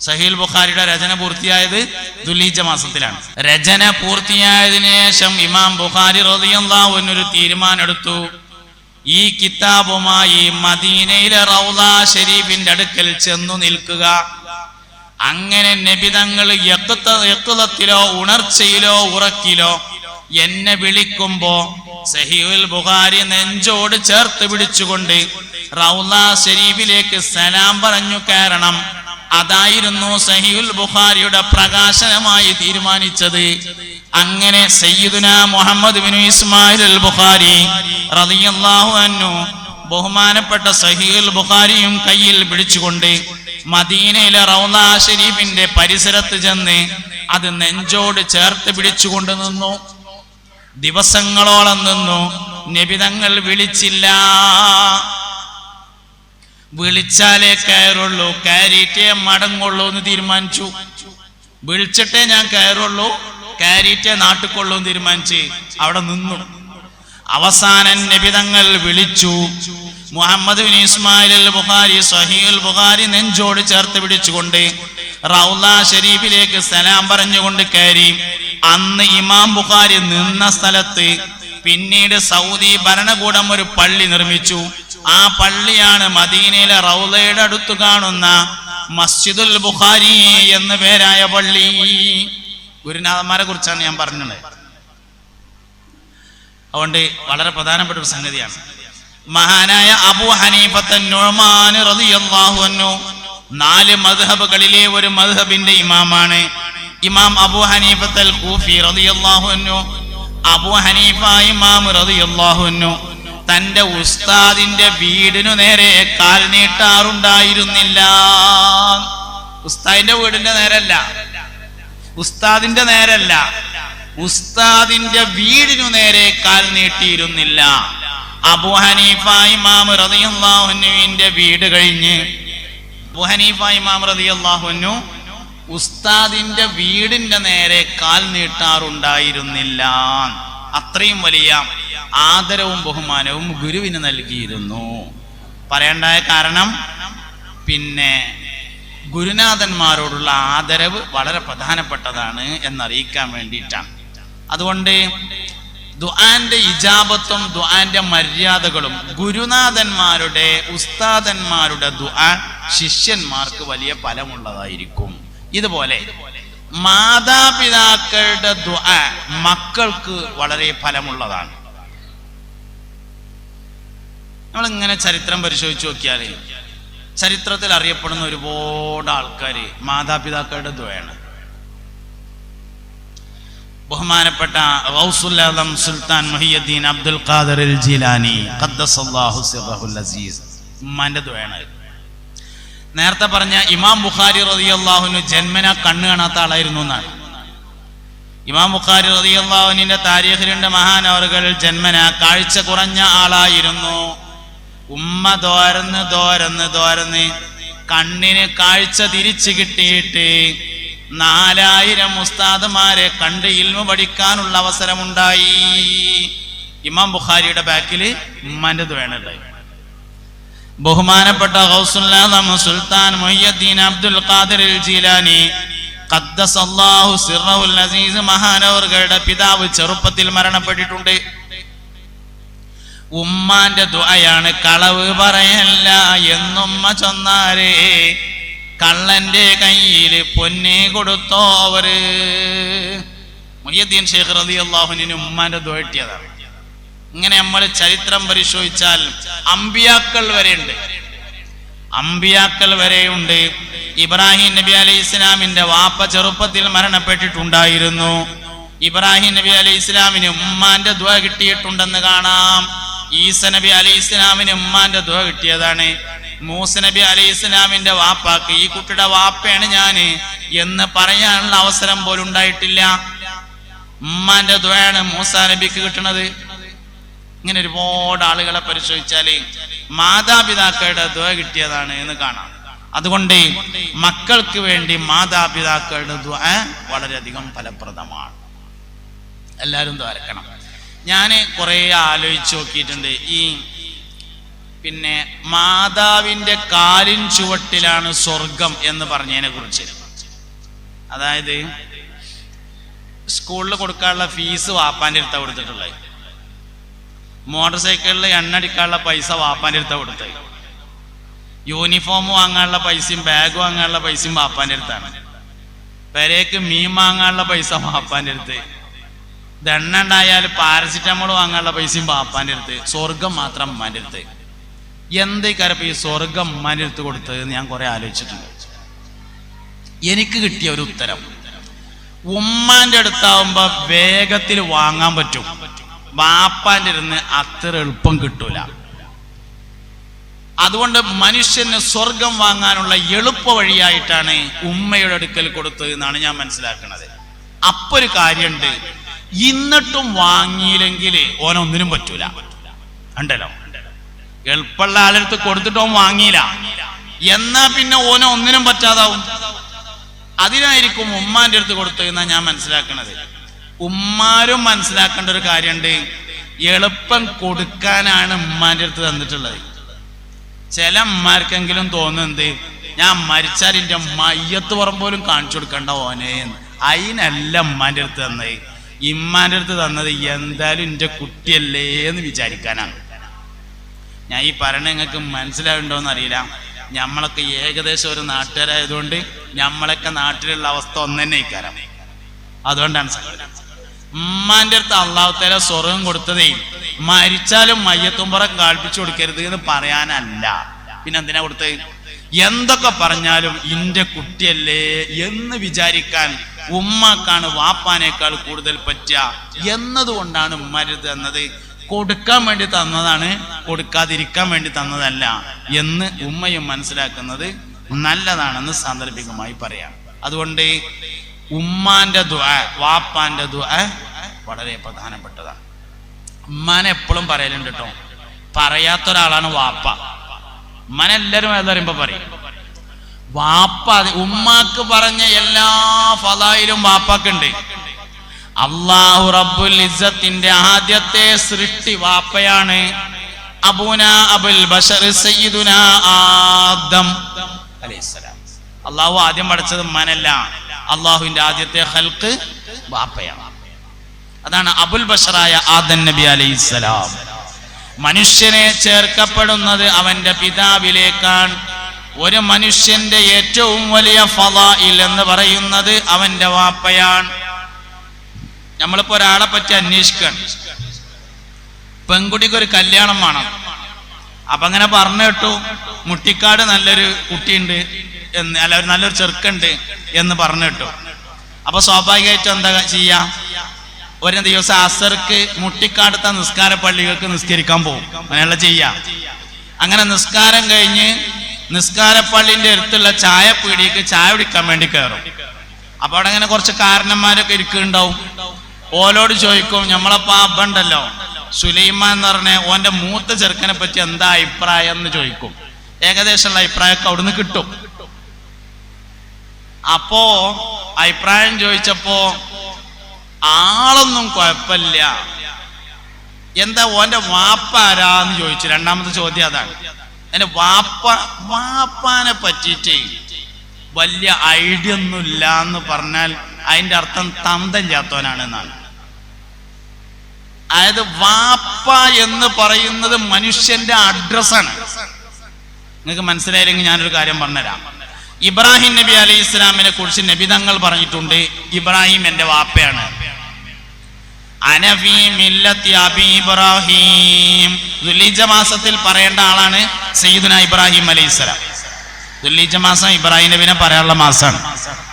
സഹീൽ ബുഖാരിയുടെ രചന പൂർത്തിയായത് ദുലീജ മാസത്തിലാണ്. രചന പൂർത്തിയായതിനു ശേഷം ഇമാം ബുഖാരി റതിയൊരു തീരുമാനമെടുത്തു. ഈ കിതാബുമായി മദീനയിലെ റൗദ ഷെരീഫിന്റെ അടുക്കൽ ചെന്നു നിൽക്കുക. അങ്ങനെ നബിതങ്ങൾ യക്കുതത്തിലോ ഉണർച്ചയിലോ ഉറക്കിലോ എന്നെ വിളിക്കുമ്പോ സഹീൽ ബുഖാരി നെഞ്ചോട് ചേർത്ത് പിടിച്ചുകൊണ്ട് റൗദ ഷെരീഫിലേക്ക് സലാം പറഞ്ഞു കയറണം. അതായിരുന്നു സഹിയുൽ ബുഖാരിയുടെ പ്രകാശനമായി തീരുമാനിച്ചത്. അങ്ങനെ സയ്യിദുന Muhammad bin Ismail al Bukhari റളിയല്ലാഹു അൻഹു ബഹുമാനപ്പെട്ട സഹിയുൽ ബുഖാരിയും കയ്യിൽ പിടിച്ചുകൊണ്ട് മദീനയിലെ റൗല ഷരീഫിന്റെ പരിസരത്ത് ചെന്ന് അത് നെഞ്ചോട് ചേർത്ത് പിടിച്ചുകൊണ്ട് നിന്നു. ദിവസങ്ങളോളം നിന്നു. നിബിതങ്ങൾ വിളിച്ചില്ല. വിളിച്ചാലേ കയറുള്ളൂ. കയറിയിട്ടേ മടങ്ങുള്ളൂ എന്ന് തീരുമാനിച്ചു. വിളിച്ചിട്ടേ ഞാൻ കയറുള്ളൂ. കയറിയിട്ടേ നാട്ടിക്കൊള്ളൂ എന്ന് തീരുമാനിച്ച് അവിടെ നിന്നു. അവസാനം നിബിതങ്ങൾ വിളിച്ചു. Muhammad bin Ismail Bukhari Sahih Bukhari നെഞ്ചോട് ചേർത്ത് പിടിച്ചുകൊണ്ട് റൗല ഷരീഫിലേക്ക് സലാം പറഞ്ഞുകൊണ്ട് കയറി. അന്ന് ഇമാം ബുഖാരി നിന്ന സ്ഥലത്ത് പിന്നീട് സൗദി ഭരണകൂടം ഒരു പള്ളി നിർമ്മിച്ചു. ആ പള്ളിയാണ് മദീനയിലെ റൗലയുടെ അടുത്ത് കാണുന്ന മസ്ജിദുൽ ബുഖാരി എന്ന പേരായ പള്ളി. ഗുരുനാഥന്മാരെ കുറിച്ചാണ് ഞാൻ പറഞ്ഞത്. അതുകൊണ്ട് വളരെ പ്രധാനപ്പെട്ട ഒരു സംഗതിയാണ്. മഹാനായ അബു അൻഹു നാല് മദ്ഹബുകളിലെ ഒരു മദ്ഹബിന്റെ ഇമാമാണ്. ഇമാം അബു ഹനീഫത്തൽ കൂഫി റളിയല്ലാഹു അൻഹു അബു ഹനീഫ ഇമാം റളിയല്ലാഹു അൻഹു. തന്റെ ഉസ്താദിന്റെ വീടിനു നേരെ കാൽ നീട്ടാറുണ്ടായിരുന്നില്ല. ഉസ്താദിന്റെ വീടിന്റെ നേരല്ല. ഉസ്താദിന്റെ നേരല്ല. ഉസ്താദിന്റെ വീടിനു നേരെ കാൽ നീട്ടിയിരുന്നില്ല. അബു ഹനീഫ ഇമാം റതിയുല്ലാഹുനുവിന്റെ വീട് കഴിഞ്ഞ് അബു ഹനീഫ ഇമാം റതിയുല്ലാഹുനു ഉസ്താദിന്റെ വീടിന്റെ നേരെ കാൽ നീട്ടാറുണ്ടായിരുന്നില്ല. അത്രയും വലിയ ആദരവും ബഹുമാനവും ഗുരുവിന് നൽകിയിരുന്നു. പറയേണ്ടായ കാരണം പിന്നെ ഗുരുനാഥന്മാരോടുള്ള ആദരവ് വളരെ പ്രധാനപ്പെട്ടതാണ് എന്നറിയിക്കാൻ വേണ്ടിയിട്ടാണ്. അതുകൊണ്ട് ദുആന്റെ ഇജാബത്തും ദുആന്റെ മര്യാദകളും ഗുരുനാഥന്മാരുടെ ഉസ്താദന്മാരുടെ ദുആ ശിഷ്യന്മാർക്ക് വലിയ ഫലമുള്ളതായിരിക്കും. ഇതുപോലെ മാതാപിതാക്കളുടെ ദുആ മക്കൾക്ക് വളരെ ഫലമുള്ളതാണ്. നമ്മൾ ഇങ്ങനെ ചരിത്രം പരിശോധിച്ച് നോക്കിയാൽ ചരിത്രത്തിൽ അറിയപ്പെടുന്ന ഒരുപാട് ആൾക്കാർ മാതാപിതാക്കളുടെ ദ്വയാണ്. ബഹുമാനപ്പെട്ട റൗസുല്ലം സുൽത്താൻ മുഹിയദ്ദീൻ അബ്ദുൽ ഖാദർ ജിലാനി അസീസ് ഉമ്മാന്റെ ദ്വയാണ് നേരത്തെ പറഞ്ഞ ഇമാം ബുഖാരി റതി അള്ളാഹുന് ജന്മന കണ്ണ് കാണാത്ത ആളായിരുന്നു എന്നാണ്. ഇമാം ബുഖാരി റതി അള്ളാഹുനിന്റെ താരീഖിലുണ്ട് മഹാനവറുകൾ ജന്മന കാഴ്ച കുറഞ്ഞ ആളായിരുന്നു. ഉമ്മ തോരന്ന് തോരന്ന് തോരന്ന് കണ്ണിന് കാഴ്ച തിരിച്ചു കിട്ടിയിട്ട് നാലായിരം ഉസ്താദുമാരെ കണ്ട് ഇൽമ പഠിക്കാനുള്ള അവസരമുണ്ടായി. ഇമാം ബുഖാരിയുടെ ബാക്കിൽ ഉമ്മാന്റെ ദ്വേണുണ്ടായി ബഹുമാനപ്പെട്ട സുൽത്താൻ മൊയ്യദ്ദീൻ അബ്ദുൽ ഖാദിർ ജീലാനി ഖദ്ദസല്ലാഹു സിറഹുൽ അസീസ് മഹാനവറുകളുടെ പിതാവ് ചെറുപ്പത്തിൽ മരണപ്പെട്ടിട്ടുണ്ട്. ഉമ്മാന്റെ ദുആയാണ് കളവ് പറയല്ല എന്നുമ്മ ചൊന്നാരേ. കള്ളന്റെ കയ്യിൽ പൊന്നെ കൊടുത്തോ അവർ. മുയ്യദ്ദീൻ ഷേഖ് റലി അള്ളാഹുനിന് ഉമ്മാന്റെ ദുഴറ്റിയതാണ് ഇങ്ങനെ നമ്മൾ ചരിത്രം പരിശോധിച്ചാൽ അമ്പിയാക്കൾ വരെയുണ്ട്. അമ്പിയാക്കൾ വരെയുണ്ട്. ഇബ്രാഹിം നബി അലൈഹി ഇസ്ലാമിന്റെ വാപ്പ ചെറുപ്പത്തിൽ മരണപ്പെട്ടിട്ടുണ്ടായിരുന്നു. ഇബ്രാഹിം നബി അലൈഹി ഇസ്ലാമിന് ഉമ്മാന്റെ ദ്വ കിട്ടിയിട്ടുണ്ടെന്ന് കാണാം. ഈസ നബി അലി ഇസ്ലാമിന് ഉമ്മാന്റെ ദുഹ കിട്ടിയതാണ്. മൂസ നബി അലി ഇസ്ലാമിന്റെ വാപ്പാക്ക് ഈ കുട്ടിയുടെ വാപ്പയാണ് ഞാൻ എന്ന് പറയാനുള്ള അവസരം പോലും ഉണ്ടായിട്ടില്ല. ഉമ്മാന്റെ ദുഹയാണ് മൂസ നബിക്ക് കിട്ടുന്നത് ഇങ്ങനെ ഒരുപാട് ആളുകളെ പരിശോധിച്ചാൽ മാതാപിതാക്കളുടെ ദുഹ കിട്ടിയതാണ് എന്ന് കാണാം. അതുകൊണ്ട് മക്കൾക്ക് വേണ്ടി മാതാപിതാക്കളുടെ ദ്വ വളരെയധികം ഫലപ്രദമാണ്. എല്ലാവരും ദ്വാരക്കണം. ഞാൻ കുറേ ആലോചിച്ച് നോക്കിയിട്ടുണ്ട്. ഈ പിന്നെ മാതാവിന്റെ കാലിൻ ചുവട്ടിലാണ് സ്വർഗം എന്ന് പറഞ്ഞതിനെ കുറിച്ച്. അതായത് സ്കൂളിൽ കൊടുക്കാനുള്ള ഫീസ് വാപ്പാന്റെ അടുത്ത കൊടുത്തിട്ടുള്ളത്. മോട്ടോർ സൈക്കിളിൽ എണ്ണടിക്കാനുള്ള പൈസ വാപ്പാന്റെ അടുത്ത കൊടുത്തത്. യൂണിഫോം വാങ്ങാനുള്ള പൈസയും ബാഗ് വാങ്ങാനുള്ള പൈസയും വാപ്പാന്റെ അടുത്താണ്. പെരേക്ക് മീൻ വാങ്ങാനുള്ള പൈസ വാപ്പാന്റെ അടുത്ത്. ദണ്ണ ഉണ്ടായാൽ പാരസിറ്റമോൾ വാങ്ങാനുള്ള പൈസയും പാപ്പാന്റെ അടുത്ത്. സ്വർഗം മാത്രം അമ്മാന്റെ അടുത്ത്. എന്തേക്കാരപ്പം ഈ സ്വർഗം അമ്മാന്റെ അടുത്ത് കൊടുത്തത് എന്ന് ഞാൻ കുറെ ആലോചിച്ചിട്ടുണ്ട്. എനിക്ക് കിട്ടിയ ഒരു ഉത്തരം. ഉമ്മാന്റെ അടുത്താവുമ്പോ വേഗത്തിൽ വാങ്ങാൻ പറ്റും. വാപ്പാന്റെ ഇരുന്ന് അത്ര എളുപ്പം കിട്ടൂല. അതുകൊണ്ട് മനുഷ്യന് സ്വർഗം വാങ്ങാനുള്ള എളുപ്പ വഴിയായിട്ടാണ് ഉമ്മയുടെ അടുക്കൽ കൊടുത്തത് എന്നാണ് ഞാൻ മനസ്സിലാക്കുന്നത് അപ്പൊ ഒരു കാര്യമുണ്ട് എന്നിട്ടും വാങ്ങിയില്ലെങ്കിൽ ഓനൊന്നിനും പറ്റൂല. ഉണ്ടല്ലോ എളുപ്പമുള്ള ആളെടുത്ത് കൊടുത്തിട്ട് ഓൻ വാങ്ങിയില്ല. എന്നാ പിന്നെ ഓനെ ഒന്നിനും പറ്റാതാവും? അതിനായിരിക്കും ഉമ്മാന്റെ അടുത്ത് കൊടുത്തു എന്നാ ഞാൻ മനസ്സിലാക്കണത്. ഉമ്മാരും മനസ്സിലാക്കേണ്ട ഒരു കാര്യമുണ്ട് എളുപ്പം കൊടുക്കാനാണ് ഉമ്മാന്റെ അടുത്ത് തന്നിട്ടുള്ളത്. ചില അമ്മാർക്കെങ്കിലും തോന്നുന്നത് ഞാൻ മരിച്ചാൽ മയ്യത്ത് പുറം പോലും കാണിച്ചു കൊടുക്കണ്ട ഓനെ. അതിനല്ല ഉമ്മാന്റെ അടുത്ത് തന്നത്. ഇമ്മാന്റെ അടുത്ത് തന്നത് എന്തായാലും എന്റെ കുട്ടിയല്ലേ എന്ന് വിചാരിക്കാനാണ്. ഞാൻ ഈ പറയണ നിങ്ങൾക്ക് മനസ്സിലാവുണ്ടോന്ന് അറിയില്ല നമ്മളൊക്കെ ഏകദേശം ഒരു നാട്ടുകാരായതുകൊണ്ട് നമ്മളൊക്കെ നാട്ടിലുള്ള അവസ്ഥ ഒന്ന് തന്നെ ഇക്കാരം അതുകൊണ്ടാണ് ഉമ്മാന്റെ അടുത്ത് അള്ളാഹുത്തേല സ്വർഗം കൊടുത്തതേ മരിച്ചാലും മയ്യത്തുമ്പറം കാൽപ്പിച്ചു കൊടുക്കരുത് എന്ന് പറയാനല്ല. പിന്നെ എന്തിനാ കൊടുത്തത്? എന്തൊക്കെ പറഞ്ഞാലും ഇന്റെ കുട്ടിയല്ലേ എന്ന് വിചാരിക്കാൻ ഉമ്മാക്കാണ് വാപ്പാനേക്കാൾ കൂടുതൽ പറ്റുക എന്നതുകൊണ്ടാണ് ഉമ്മരുത് എന്നത് കൊടുക്കാൻ വേണ്ടി തന്നതാണ് കൊടുക്കാതിരിക്കാൻ വേണ്ടി തന്നതല്ല എന്ന് ഉമ്മയും മനസ്സിലാക്കുന്നത് നല്ലതാണെന്ന് സാന്ദർഭികമായി പറയാം. അതുകൊണ്ട് ഉമ്മാന്റെ ദുആ വാപ്പാന്റെ ദുആ വളരെ പ്രധാനപ്പെട്ടതാണ്. ഉമ്മാനെ എപ്പോഴും പറയലുണ്ട് കേട്ടോ. പറയാത്തൊരാളാണ് വാപ്പ. ഉമ്മാനെല്ലാവരും എല്ലാവരും ഏത് പറയും. വാപ്പ ഉമ്മാക്ക് പറഞ്ഞ എല്ലാ ഫലായിലും വാപ്പാക്കുണ്ട്. അള്ളാഹു റബ്ബുൽ ഇസത്തിന്റെ ആദ്യത്തെ സൃഷ്ടി വാപ്പയാണ് അബൂന അബുൽ ബഷർ ആദം അലൈഹിസ്സലാം. അള്ളാഹു ആദ്യം പഠിച്ചത് മനല്ല അള്ളാഹുവിന്റെ ആദ്യത്തെ ഹൽക്ക് വാപ്പയാണ്. അതാണ് അബുൽ ബഷറായ ആദൻ നബി അലൈഹിസ്സലാം. മനുഷ്യനെ ചേർക്കപ്പെടുന്നത് അവന്റെ പിതാവിലേക്കാണ് ഒരു മനുഷ്യന്റെ ഏറ്റവും വലിയ ഫലായിൽ എന്ന് പറയുന്നത് അവന്റെ വാപ്പയാണ്. നമ്മളിപ്പോ ഒരാളെ പറ്റി അന്വേഷിക്കണം. പെൺകുട്ടിക്ക് ഒരു കല്യാണം വേണം. അപ്പൊ അങ്ങനെ പറഞ്ഞു കേട്ടു മുട്ടിക്കാട് നല്ലൊരു കുട്ടിയുണ്ട് എന്ന് അല്ല ഒരു നല്ലൊരു ചെറുക്കുണ്ട് എന്ന് പറഞ്ഞു കേട്ടു. അപ്പൊ സ്വാഭാവികമായിട്ടും എന്താ ചെയ്യാ? ഒരു ദിവസം അസർക്ക് മുട്ടിക്കാടുത്ത നിസ്കാര പള്ളികൾക്ക് നിസ്കരിക്കാൻ പോകും. അങ്ങനെയുള്ള ചെയ്യാ. അങ്ങനെ നിസ്കാരം കഴിഞ്ഞ് നിസ്കാരപ്പള്ളിന്റെ അടുത്തുള്ള ചായ പീടിക്ക് ചായ കുടിക്കാൻ വേണ്ടി കയറും. അപ്പൊ അവിടെ അങ്ങനെ കുറച്ച് കാരണന്മാരൊക്കെ ഇരിക്കുന്നുണ്ടാവും. ഓലോട് ചോദിക്കും നമ്മളപ്പോ അബ്ബണ്ടല്ലോ സുലൈമാൻ എന്ന് പറഞ്ഞ ഓന്റെ മൂത്ത ചെറുക്കനെ പറ്റി എന്താ അഭിപ്രായം? എന്ന് ചോദിക്കും. ഏകദേശമുള്ള അഭിപ്രായമൊക്കെ അവിടുന്ന് കിട്ടും. അപ്പോ അഭിപ്രായം ചോദിച്ചപ്പോ ആളൊന്നും കുഴപ്പമില്ല. എന്താ ഓന്റെ വാപ്പ ആരാന്ന് ചോദിച്ചു? രണ്ടാമത്തെ ചോദ്യം അതാണ്. എന്റെ വാപ്പ വാപ്പാനെ പറ്റിയിട്ട് വലിയ ഐഡിയ ഒന്നും ഇല്ല എന്ന് പറഞ്ഞാൽ അതിന്റെ അർത്ഥം തന്തം ചാത്തോനാണ് എന്നാണ് അതായത് വാപ്പ എന്ന് പറയുന്നത് മനുഷ്യന്റെ അഡ്രസ്സാണ്. നിങ്ങൾക്ക് മനസ്സിലായില്ലെങ്കിൽ ഞാനൊരു കാര്യം പറഞ്ഞുതരാം. ഇബ്രാഹിം നബി അലൈഹി ഇസ്ലാമിനെ കുറിച്ച് നബി തങ്ങൾ പറഞ്ഞിട്ടുണ്ട് ഇബ്രാഹിം എന്റെ വാപ്പയാണ്. അനബി മില്ലത്തി അബി ഇബ്രാഹിം. മാസത്തിൽ പറയേണ്ട ആളാണ് സയ്യിദുന ഇബ്രാഹിം അലൈഹി സ്വലാം. ദുലീജ മാസം ഇബ്രാഹിം നബിനെ പറയാനുള്ള മാസമാണ്